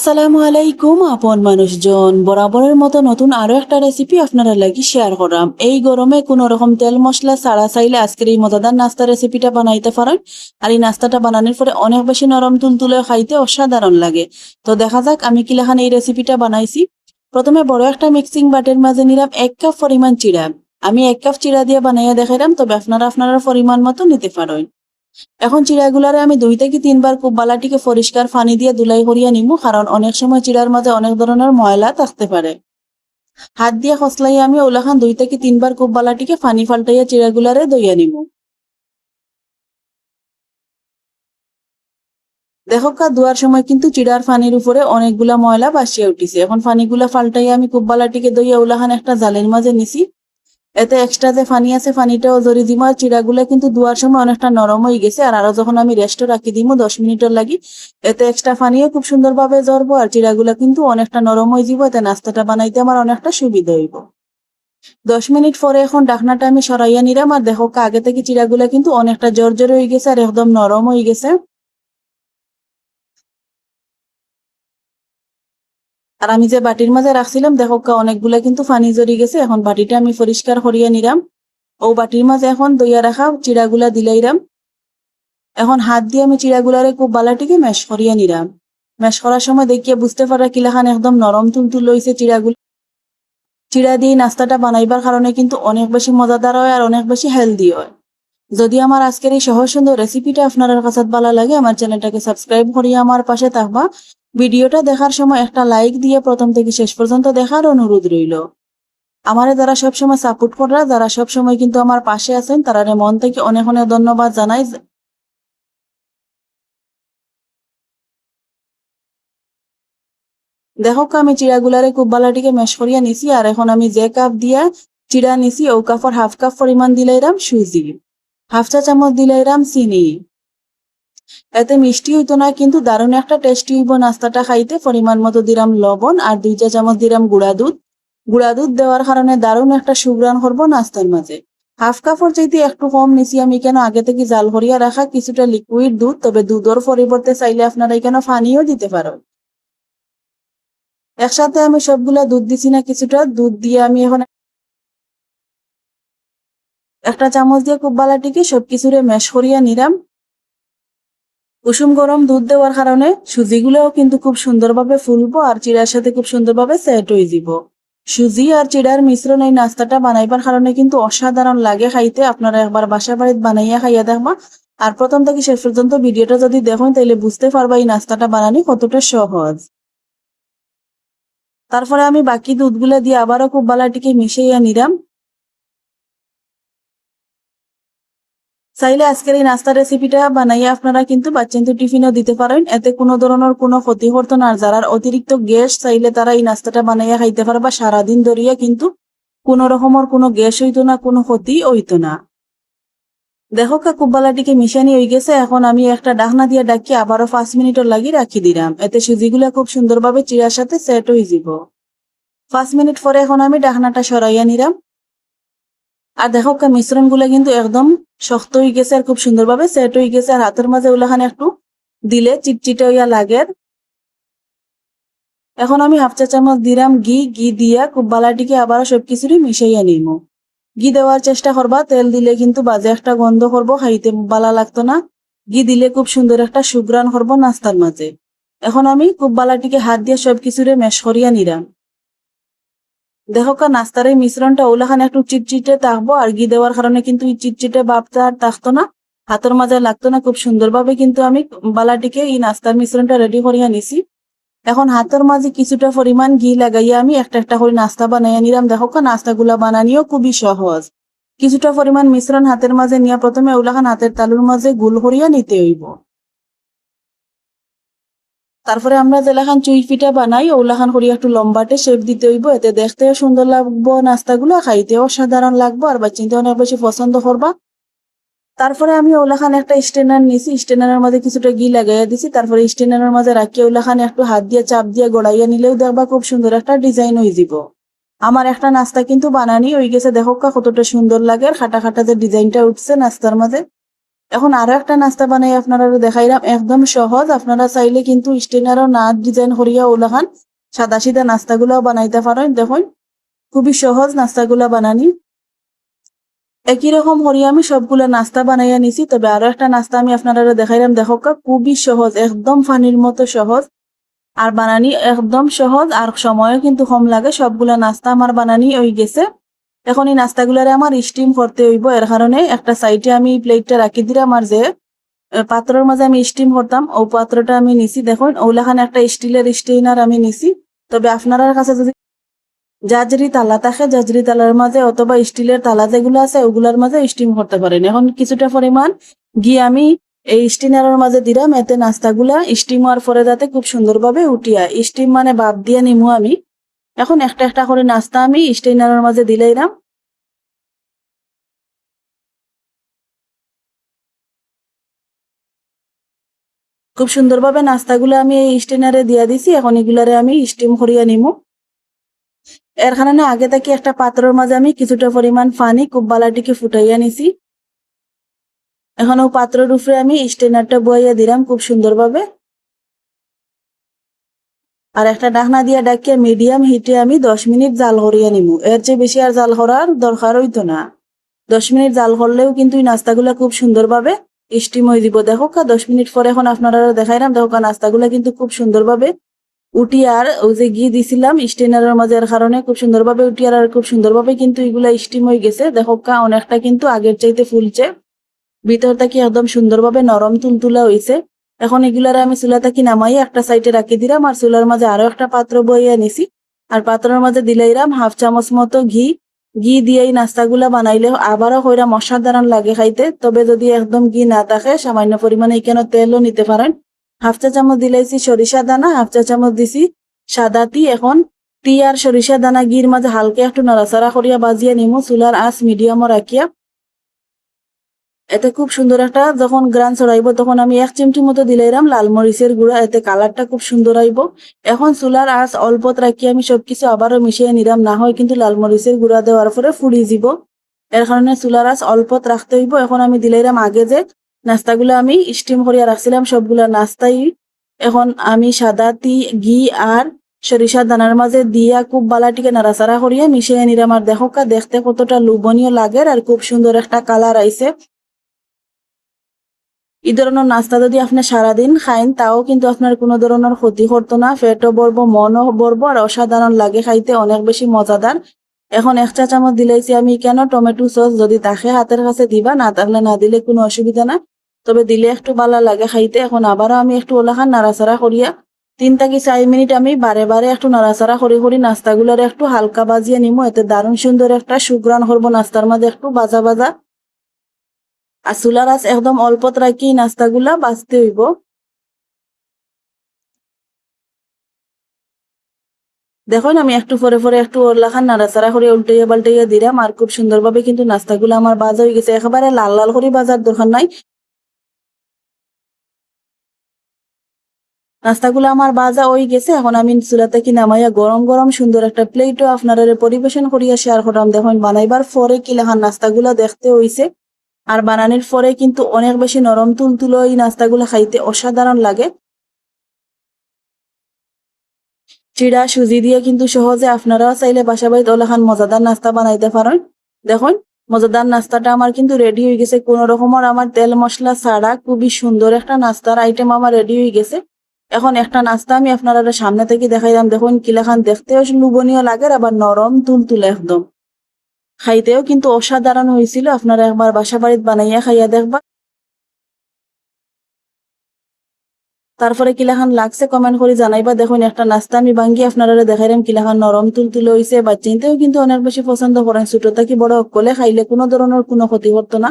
আসসালামু আলাইকুম, আপন মানুষজন। বরাবরের মতো নতুন আরও একটা রেসিপি আপনারা লাগি শেয়ার করাম। এই গরমে কোনো রকম তেল মশলা ছাড়া চাইলে আজকের এই মজাদার নাস্তা রেসিপিটা বানাইতে পারেন। আর এই নাস্তাটা বানানোর পরে অনেক বেশি নরম তুলতুলে খাইতে অসাধারণ লাগে। তো দেখা যাক আমি কিলাখান এই রেসিপিটা বানাইছি। প্রথমে বড় একটা মিক্সিং বাটের মাঝে নিলাম এক কাপ পরিমাণ চিড়া। আমি এক কাপ চিড়া দিয়ে বানাইয়া দেখাইলাম, তবে আপনারা আপনারা পরিমাণ মতো নিতে পারেন। এখন চিড়াগুলারে আমি দুই থেকে তিনবার খুব বালাটিকে পরিষ্কার পানি দিয়ে ধুলাই করিয়া নিমু, কারণ অনেক সময় চিড়ার মাঝে অনেক ধরনের ময়লা থাকতে পারে। হাত দিয়ে খসলাই আমি ওলাখান দুই থেকে তিনবার খুব বালাটিকে পানি ফাল্টাইয়া চিড়াগুলারে দইয়া নিমু। দেখো কা ধোয়ার সময় কিন্তু চিড়ার ফানির উপরে অনেকগুলা ময়লা বাসিয়ে উঠিছে। এখন ফানিগুলা ফাল্টাইয়া আমি খুব বালাটিকে দইয়া ওলাখান একটা জালের মাঝে নিছি। এতে এক্সট্রা যে ফানি আছে ফানিটাও জরি দিমু। আর চিড়াগুলা কিন্তু ধোয়ার সময় অনেকটা নরম হয়ে গেছে। আর আরও যখন আমি রেস্টে রাখি দিমু, দশ মিনিটের লাগি, এতে এক্সট্রা ফানিও খুব সুন্দরভাবে জরবো আর চিড়াগুলা কিন্তু অনেকটা নরম হয়ে যাব এতে নাস্তাটা বানাইতে আমার অনেকটা সুবিধা হইব। দশ মিনিট পরে এখন ডাকনাটা আমি সরাইয়া নিলাম। আর দেখো আগে থেকে চিড়াগুলা কিন্তু অনেকটা জোর জোর হয়ে গেছে, আর একদম নরম হয়ে গেছে। আর আমি যে বাটির মাঝে রাখছিলাম, দেখো অনেকগুলা কিন্তু পানি জড়ি গেছে। এখন বাটিটা আমি পরিষ্কার করিয়া নিলাম। ও বাটির মাঝে এখন দইয়া রাখা চিড়াগুলা দিলাইরাম এখন হাত দিয়ে আমি চিড়াগুলারে খুব বালাটিকে ম্যাশ করিয়া নিলাম। ম্যাশ করার সময় দেখিয়ে বুঝতে পারা কিলাখান একদম নরম তুলতুল লইছে চিড়াগুলো। চিড়া দিয়ে নাস্তাটা বানাইবার কারণে কিন্তু অনেক বেশি মজাদার হয় আর অনেক বেশি হেলদি হয়। যদি আমার আজকের এই সহজ সুন্দর রেসিপিটা আপনার কাছে ভালো লাগে, আমার চ্যানেলটাকে সাবস্ক্রাইব করিয়ে আমার পাশে থাকবা। ভিডিওটা দেখার সময় একটা লাইক দিয়ে প্রথম থেকে শেষ পর্যন্ত দেখার অনুরোধ রইল। আমারে যারা সবসময় সাপোর্ট করা যারা সবসময় কিন্তু আমার পাশে আছেন তারা মন থেকে অনেক অনেক ধন্যবাদ জানাই। দেখো আমি চিড়াগুলারে খুব বালাটিকে মেশ করিয়া নিছি, আর এখন আমি যে কাপ দিয়া চিড়া নিছি, ও কাপর হাফ কাপ পরিমাণ দিলাইরাম সুজি হাফ চা চামচ দিলাইরাম চিনি। এতে মিষ্টি হইতো না, কিন্তু দারুণ একটা টেস্টি হইব নাস্তাটা খাইতে। পরিমাণ মতো দিলাম লবণ আর দুই চা চামচ দিলাম গুঁড়া দুধ। গুঁড়া দুধ দেওয়ার কারণে দারুণ একটা সুগ্রান করব নাস্তার মাঝে। হাফ কাপড় চাইতে একটু কম নিছি আমি কেন? আগে থেকে জাল ভরিয়া রাখা কিছুটা লিকুইড দুধ, তবে দুধের পরিবর্তে চাইলে আপনারা এখানে পানিও দিতে পারো একসাথে আমি সবগুলা দুধ দিছি না কিছুটা। দুধ দিয়ে আমি এখন একটা চামচ দিয়ে খুব বালাটিকে সবকিছুরে ম্যাশ করিয়া নিলাম। কুসুম গরম দুধ দেওয়ার কারণে সুজিগুলোও কিন্তু খুব সুন্দরভাবে ফুলবো আর চিড়ার সাথে খুব সুন্দরভাবে সেট হয়ে যাব। সুজি আর চিড়ার মিশ্রণ এই নাস্তাটা বানাইবার কারণে কিন্তু অসাধারণ লাগে খাইতে। আপনারা একবার বাসা বাড়িতে বানাইয়া খাইয়া দেখবা। আর প্রথম থেকে শেষ পর্যন্ত ভিডিওটা যদি দেখেন তাহলে বুঝতে পারবা এই নাস্তাটা বানানি কতটা সহজ। তারপরে আমি বাকি দুধগুলা দিয়ে আবারও খুব বালাটিকে মিশাইয়া নিলাম। চাইলে আজকের এই নাস্তা রেসিপিটা বানাইয়া আপনারা কিন্তু বাচ্চান্তু টিফিনও দিতে পারেন। এতে কোনো ধরনের কোনো ক্ষতি করতো না। যারা অতিরিক্ত গ্যাস চাইলে তারা এই নাস্তাটা বানাইয়া খাইতে পারে বা সারাদিন ধরিয়া কিন্তু কোনো রকমের কোনো গ্যাস হইতো না, কোনো ক্ষতি হইতো না। দেখো কা কুব্বালাটিকে মিশানি হয়ে গেছে। এখন আমি একটা ডাকনা দিয়ে ডাকি আবারও পাঁচ মিনিটের লাগি রাখি দিলাম। এতে সুজিগুলা খুব সুন্দরভাবে চিড়ার সাথে সেট হয়ে যাব। পাঁচ মিনিট পরে এখন আমি ডাকনাটা সরাইয়া নিলাম। আর দেখো কা মিশ্রণগুলা কিন্তু একদম শক্ত হয়ে গেছে আর খুব সুন্দরভাবে সেট হয়ে গেছে আর হাতের মাঝে ওলাখানে একটু দিলে চিটচিটে হইয়া লাগে। এখন আমি হাফ চা চামচ দিলাম ঘি ঘি দিয়া খুব বালাটিকে আবার সবকিছুরই মিশাইয়া নিম। ঘি দেওয়ার চেষ্টা করবা, তেল দিলে কিন্তু বাজে একটা গন্ধ করব, খাইতে বালা লাগতো না। ঘি দিলে খুব সুন্দর একটা সুগ্রান করব নাস্তার মাঝে। এখন আমি খুব বালাটিকে হাত দিয়ে সবকিছুরে মেশ করিয়া নিলাম। দেখো নাস্তার এই মিশ্রণটা ওলাখানে একটু চিটচিটে থাকব আর ঘি দেওয়ার কারণে কিন্তু এই চিটচিটে ভাবটা আর থাকতো না। হাতের মাঝে লাগতো না, খুব সুন্দরভাবে কিন্তু আমি বালাটিকে এই নাস্তার মিশ্রণটা রেডি করিয়া নিছি। এখন হাতের মাঝে কিছুটা পরিমাণ ঘি লাগাইয়া আমি একটা একটা করে নাস্তা বানাইয়া নিলাম। দেখো কা নাস্তাগুলা বানানিও খুবই সহজ। কিছুটা পরিমাণ মিশ্রণ হাতের মাঝে নিয়ে প্রথমে ওলাখান হাতের তালুর মাঝে গুল করিয়া নিতে হইব। তারপরে আমরা যেলাখান চুই পিঠা বানাই, ওলাখান করি একটু লম্বাটে শেপ দিতে হইব, এতে দেখতেও সুন্দর লাগবো, নাস্তাগুলো খাইতেও সাধারণ লাগবো, আর বাচ্চিনতে অনেক বেশি পছন্দ করবা। তারপরে আমি ওলাখান একটা স্টেনার নিছি, স্টেনারের মাঝে কিছুটা ঘি লাগাইয়া দিছি, তারপরে স্টেনারের মাঝে রাখিয়া ওলাখান একটু হাত দিয়ে চাপ দিয়ে গড়াইয়া নিলেও দেখবা খুব সুন্দর একটা ডিজাইন হয়ে যাব আমার একটা নাস্তা কিন্তু বানানি, হয়ে গেছে, দেখো কতটা সুন্দর লাগে, আর খাটা খাটা যে ডিজাইনটা উঠছে নাস্তার মাঝে এখন আরও একটা নাস্তা বানাই আপনারা দেখাইলাম। একদম সহজ। আপনারা চাইলে কিন্তু স্টেনারও না ডিজাইন করিয়া ওলাখান সাদা সিধা নাস্তাগুলো বানাইতে পারেন। দেখুন, খুবই সহজ নাস্তাগুলা বানানি। একই রকম করি আমি সবগুলা নাস্তা বানাইয়া নিছি। তবে আরও একটা নাস্তা আমি আপনারা দেখাইলাম। দেখো খুবই সহজ। একদম ফানির মতো সহজ। আর বানানি একদম সহজ। আর সময়ও কিন্তু কম লাগে। সবগুলা নাস্তা আমার বানানি হয়ে গেছে। এখন এই নাস্তাগুলারে আমার স্টিম করতে হইব। এর কারণে একটা সাইডে আমি প্লেটটা রাখি দিলাম আর যে পাত্রর মাঝে আমি স্টিম করতাম। ও পাত্রটা আমি নিছি, দেখুন ওলাখানে একটা স্টিলের স্টেইনার আমি নিছি। তবে আপনার কাছে যদি জাজরি তালা থাকে, জাজরি তালার মাঝে অথবা স্টিলের তালা যেগুলো আছে, ওগুলার মাঝে স্টিম করতে পারেন। এখন কিছুটা পরিমাণ ঘি আমি এই স্টিনারের মাঝে দিলাম। এতে নাস্তাগুলা স্টিম হওয়ার পরে যাতে খুব সুন্দরভাবে উঠিয়া স্টিম মানে বাপ দিয়ে নিমু আমি। এখন একটা একটা করে নাস্তা আমি স্টেইনারের মাঝে দিলাইলাম খুব সুন্দরভাবে নাস্তাগুলো আমি এই স্টেনারে দিয়া দিছি, এখন এগুলারে আমি স্টিম করিয়া নিমু। এর কারণে আগে থেকে একটা পাত্রের মাঝে আমি কিছুটা পরিমাণ পানি, খুব বালাটিকে ফুটাইয়া নিছি। এখন ও পাত্রের উপরে আমি স্টেনারটা বইয়া দিলাম খুব সুন্দরভাবে। আর একটা ডাকনা দিয়া ডাকিয়া মিডিয়াম হিটে আমি দশ মিনিট জাল করিয়া নিমু। এর চেয়ে বেশি আর জাল করার দরকার হইতো না। দশ মিনিট জাল করলেও কিন্তু এই নাস্তাগুলা খুব সুন্দরভাবে স্টিম হয়ে দিব। দেখো কা, দশ মিনিট পরে এখন আপনারা দেখাইলাম। দেখো কা, নাস্তাগুলা কিন্তু খুব সুন্দরভাবে উটি আর ওই যে ঘি দিছিলাম, স্টেনারের মাঝে এর কারণে খুব সুন্দরভাবে উঠি আর খুব সুন্দরভাবে কিন্তু এগুলা স্টিম হয়ে গেছে। দেখো কা, অনেকটা কিন্তু আগের চাইতে ফুলছে। ভিতরটা কি একদম সুন্দরভাবে নরম তুলতুলা হইছে। এখন এগুলারে আমি চুলা থাকি নামাই, একটা সাইডে রাখি দিলাম, আর চুলার মাঝে আরও একটা পাত্র বইয়া নিছি। আর পাত্রের মাঝে দিলাইরাম হাফ চামচ মতো ঘি। ঘি দিয়ে এই নাস্তাগুলা বানাইলে আবারও কইরা অসাধারণ লাগে খাইতে। তবে যদি একদম ঘি না থাকে, সামান্য পরিমাণে এখানে তেলও নিতে পারেন। হাফ চা চামচ দিলাইছি সরিষা দানা, হাফ চা চামচ দিছি সাদা তি এখন টি আর সরিষা দানা ঘির মাঝে হালকা একটু নাড়াচাড়া করিয়া বাজিয়া নিমু, চুলার আঁচ মিডিয়ামও রাখিয়া এতে খুব সুন্দর একটা যখন গ্রান ছড়াইব, তখন আমি এক চিমটি মতো দিলাইরাম, লাল মরিচের গুঁড়া, এতে কালারটা খুব সুন্দর আইব এখন চুলার আঁচ অল্পত রাখি, আমি সবকিছু আবারও মিশিয়ে নিলাম না হয় কিন্তু লাল মরিচের গুঁড়া দেওয়ার পরে ফুড়ি যাব এর কারণে চুলার আঁচ অল্পত রাখতে হইব। এখন আমি দিলাইরাম আগে যে নাস্তাগুলো আমি স্টিম করিয়া রাখছিলাম, সবগুলা নাস্তাই। এখন আমি সাদা তি ঘি আর সরিষার দানার মাঝে দিয়া খুব বালাটিকে নাড়াচাড়া করিয়া মিশিয়ে নিলাম আর দেখো দেখতে কতটা লোভনীয় লাগে আর খুব সুন্দর একটা কালার আইছে। এই ধরনের নাস্তা যদি আপনি সারাদিন খাইন, তাও কিন্তু আপনার কোনো ধরনের ক্ষতি করতো না। পেটও বলব মনও বলব আর অসাধারণ লাগে খাইতে, অনেক বেশি মজাদার। এখন এক চা চামচ দিলাইছি আমি, কেন টমেটো সস যদি তাকে হাতের কাছে দিবা, না থাকলে না দিলে কোনো অসুবিধা না। তবে দিলে একটু ভালো লাগে খাইতে। এখন আবারও আমি একটু ওলাখান নাড়াচাড়া করিয়া তিন থেকে চার মিনিট আমি বারে বারে একটু নাড়াচাড়া করি করি নাস্তাগুলোর একটু হালকা বাজিয়ে নিমো। এতে দারুণ সুন্দর একটা সুগ্রান করব, নাস্তার মাঝে একটু বাজা বাজা আর চুলার একদম অল্পত রাখি নাস্তাগুলা বাঁচতে হইব দেখুন আমি একটু পরে পরে একটু ওরলাখান নাড়াচাড়া করে উল্টাইয়া পাল্টাইয়া দিলাম আর খুব সুন্দরভাবে কিন্তু নাস্তাগুলো আমার বাজা হয়ে গেছে। একেবারে লাল লাল করে বাজার দরকার নাই। নাস্তাগুলো আমার বাজা হয়ে গেছে। এখন আমি চুলা থেকে নামাইয়া গরম গরম সুন্দর একটা প্লেটও আপনারা পরিবেশন করিয়া শেয়ার করলাম দেখুন বানাইবার পরে কি লেখান নাস্তাগুলো দেখতে হইছে আর বানানোর পরে কিন্তু অনেক বেশি নরম তুলতুলো এই নাস্তাগুলো খাইতে অসাধারণ লাগে। চিড়া, সুজি দিয়ে কিন্তু সহজে আপনারাও চাইলে বাসা বাড়িতে ওলাখান মজাদার নাস্তা বানাইতে পারেন। দেখুন, মজাদার নাস্তাটা আমার কিন্তু রেডি হয়ে গেছে। কোন রকমের আমার তেল মশলা ছাড়া খুবই সুন্দর একটা নাস্তার আইটেম আমার রেডি হয়ে গেছে। এখন একটা নাস্তা আমি আপনারা সামনে থেকে দেখাইলাম। দেখুন, কিলাখান দেখতেও লুবনীয় লাগে, আবার নরম তুলতুলে একদম। খাইতেও কিন্তু অসাধারণ হয়েছিল আপনারা একবার বাসা বাড়িত বানাইয়া খাইয়া দেখবা। তারপরে কিলাখান লাগছে কমেন্ট করে জানাইবা। দেখুন, একটা নাস্তা আমি ভাঙ্গি আপনারা দেখাইলাম কিলাখান নরম তুলতুলে হয়েছে বাচ্চাইতেও কিন্তু অনেক বেশি পছন্দ করেন। ছোট থাকি বড়, অকলে খাইলে কোনো ধরনের কোনো ক্ষতি করতো না।